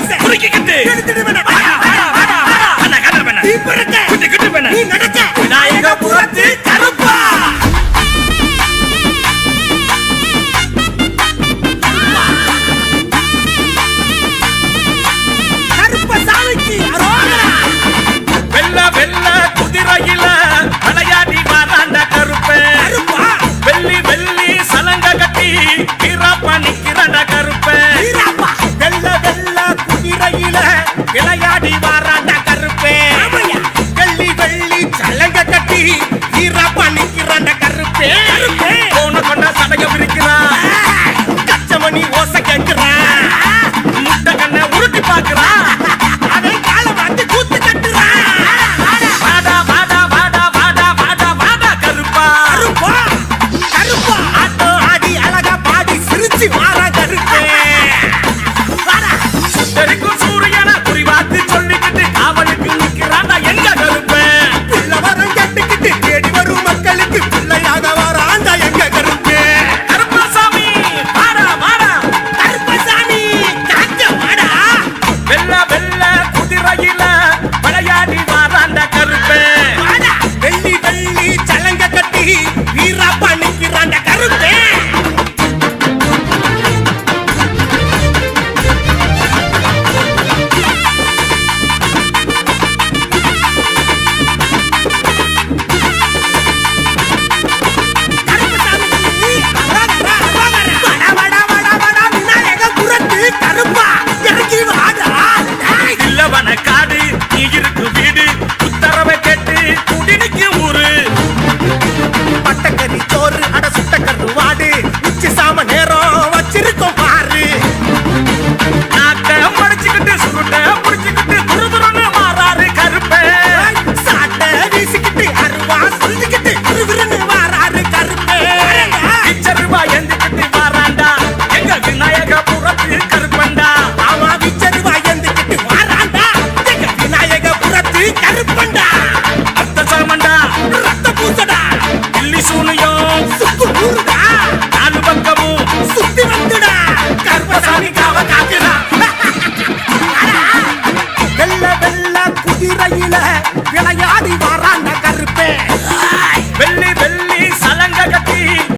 dice? ¡Por aquí que te! பாக்குறான் முட்டை கண்ணை உருட்டி பாக்குறான்